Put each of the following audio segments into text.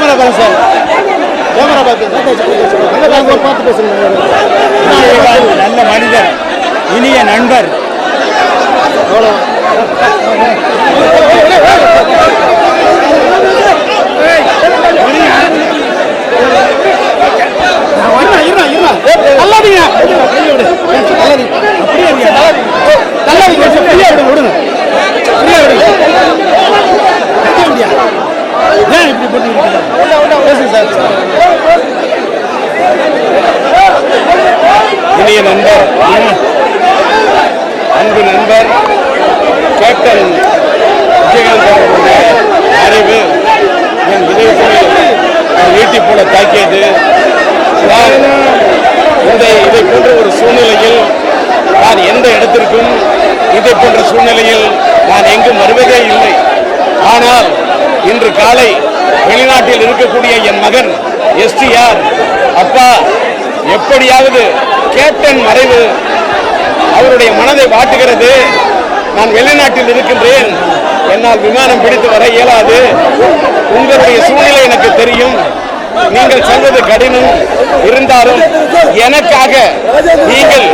Camera பாருங்க sir. Camera பார்த்து பார்த்து பேசுங்க நல்ல மனிதர் இனிய நண்பர். அவ்வளோ தள்ளாதீங்க தள்ளாதீங்க ஃப்ரீயா விடுங்க விடுங்க ஃப்ரீயா விடுங்க ஏன் இப்படி பண்ணிருக்கீங்க பேசுங்க சார் இனிய நண்பர் அன்பு நண்பர் கேப்டன் விஜயகாந்த் அவர்களுடைய அறிவு என் இதயத்தில் ஈட்டி போல தாக்கியது நான் இந்த இதை போன்ற ஒரு சூழ்நிலையில் நான் எந்த இடத்திற்கும் இதை போன்ற சூழ்நிலையில் நான் எங்கும் வருவதே இல்லை. ஆனால் இன்று காலை வெளிநாட்டில் இருக்கக்கூடிய என் மகன் எஸ்டிஆர் அப்பா எப்படியாவது கேப்டன் மறைவு அவருடைய மனதை வாட்டுகிறது. நான் வெளிநாட்டில் இருக்கின்றேன். என்னால் விமானம் பிடித்து வர இயலாது. உங்களுடைய சூழ்நிலை எனக்கு தெரியும். நீங்கள் சொல்வது கடினம். இருந்தாலும் எனக்காக நீங்கள்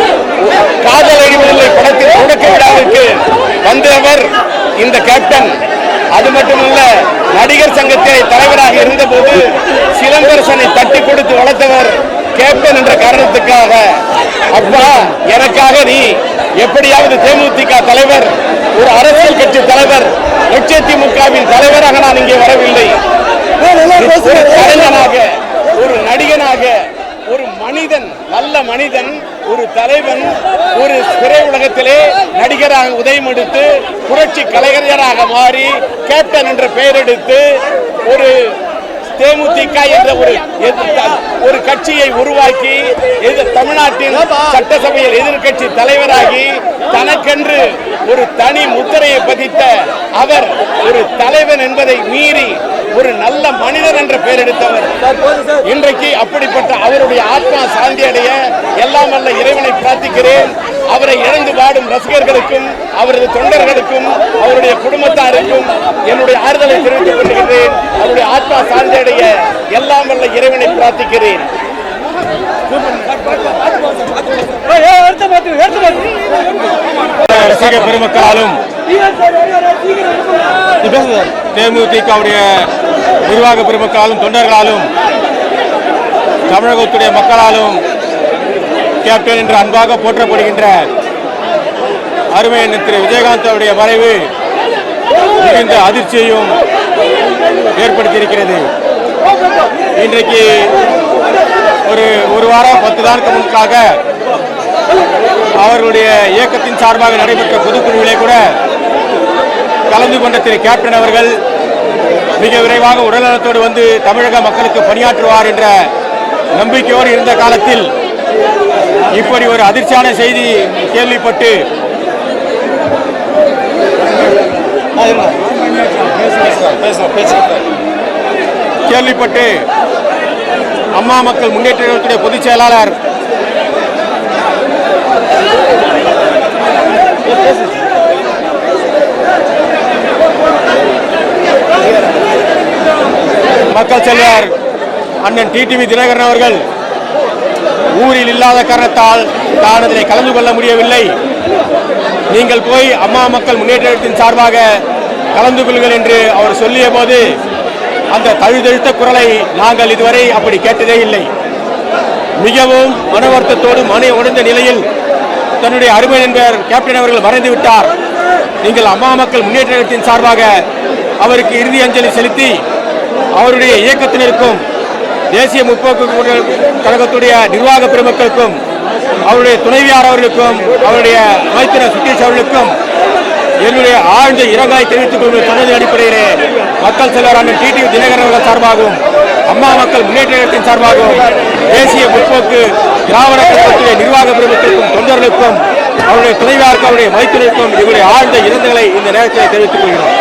காதல் அழிவதில்லை படத்தில் தொடக்க விழாவிற்கு வந்தவர் இந்த கேப்டன். அது மட்டுமல்ல நடிகர் சங்கத்தை தலைவராக இருந்தபோது சிலம்பரசனை தட்டி கொடுத்து வளர்த்தவர் கேப்டன் என்ற காரணத்துக்காக. அப்பா எனக்காக நீ எப்படியாவது தேமுதிக தலைவர் ஒரு அரசியல் கட்சி தலைவர் லட்சத்திமுகவின் தலைவராக நான் இங்கே வரவில்லை. கலைஞனாக ஒரு நடிகனாக ஒரு மனிதன் நல்ல மனிதன் ஒரு தலைவன் ஒரு திரை உலகத்திலே நடிகராக உதயம் எடுத்து புரட்சி கலைஞராக மாறி கேப்டன் என்ற பெயர் எடுத்து ஒரு தேமுதிக என்ற ஒரு ஒரு கட்சியை உருவாக்கி தமிழ்நாட்டின் சட்டசபையில் எதிர்க்கட்சி தலைவராகி தனக்கென்று ஒரு தனி முத்திரையை பதித்த அவர் ஒரு தலைவன் என்பதை மீறி ஒரு நல்ல மனிதர் என்ற பெயர் எடுத்தவர். இன்றைக்கு அப்படிப்பட்ட அவருடைய ஆத்மா சாந்தி அடைய எல்லாம் வல்ல இறைவனை பிரார்த்திக்கிறேன். அவரை இழந்து வாடும் ரசிகர்களுக்கும் அவரது தொண்டர்களுக்கும் அவருடைய குடும்பத்தாருக்கும் என்னுடைய ஆறுதலை தெரிவித்துக் கொள்கிறேன் அவருடைய ஆத்மா சாந்தி அடைய எல்லாம் வல்ல இறைவனை பிரார்த்திக்கிறேன். ரசிக பெருமக்களாலும் பேசுங்க தேமுதிகவுடைய நிர்வாக பெருமக்களாலும் தொண்டர்களாலும் தமிழகத்துடைய மக்களாலும் கேப்டன் என்று அன்பாக போற்றப்படுகின்ற அருமை திரு விஜயகாந்த் அவருடைய மறைவு மிகுந்த அதிர்ச்சியையும் ஏற்படுத்தியிருக்கிறது. இன்றைக்கு ஒரு ஒரு வாரம் பத்து நாளுக்கு முன்பாக அவர்களுடைய இயக்கத்தின் சார்பாக நடைபெற்ற பொதுக்குழுவிலே கூட கலந்து கொண்ட திரு கேப்டன் அவர்கள் மிக விரைவாக உடல்நலத்தோடு வந்து தமிழக மக்களுக்கு பணியாற்றுவார் என்ற நம்பிக்கையோடு இருந்த காலத்தில் இப்படி ஒரு அதிர்ச்சியான செய்தி கேள்விப்பட்டு கேள்விப்பட்டு அம்மா மக்கள் முன்னேற்ற கழகத்துடைய பொதுச் செயலாளர் மக்கள் செல்வார் அண்ணன் டிடிவி தினகரன் அவர்கள் ஊரில் இல்லாத காரணத்தால் தான் அதில் கலந்து கொள்ள முடியவில்லை. நீங்கள் போய் அம்மா மக்கள் முன்னேற்றத்தின் சார்பாக கலந்து கொள்ளுங்கள் என்று அவர் சொல்லிய போது அந்த தழுதழுத்த குரலை நாங்கள் இதுவரை அப்படி கேட்டதே இல்லை. மிகவும் மன வருத்தத்தோடு மன உடைந்த நிலையில் தன்னுடைய அருமை நண்பர் கேப்டன் அவர்கள் மறைந்து விட்டார். நீங்கள் அம்மா மக்கள் முன்னேற்றத்தின் சார்பாக அவருக்கு இறுதி அஞ்சலி செலுத்தி அவருடைய இயக்கத்தினருக்கும் தேசிய முற்போக்கு கழகத்துடைய நிர்வாக பெருமக்களுக்கும் அவருடைய துணைவியார் அவர்களுக்கும் அவருடைய அமைச்சர் சுதீஷ் அவர்களுக்கும் என்னுடைய ஆழ்ந்த இரங்காய் தெரிவித்துக் கொள்வது சொன்னது அடிப்படையிலே மக்கள் செல்வர் அண்ணன் டிடிவி தினகரன் அவர்கள் சார்பாகவும் அம்மா மக்கள் முன்னேற்ற கழகத்தின் சார்பாகவும் தேசிய முற்போக்கு திராவிட கழகத்துடைய நிர்வாக பெருமக்களுக்கும் தொண்டர்களுக்கும் அவருடைய துணைவியாருக்கும் அவருடைய மைத்திரிக்கும் இவருடைய ஆழ்ந்த இரங்கலை இந்த நேரத்தில் தெரிவித்துக் கொள்கிறோம்.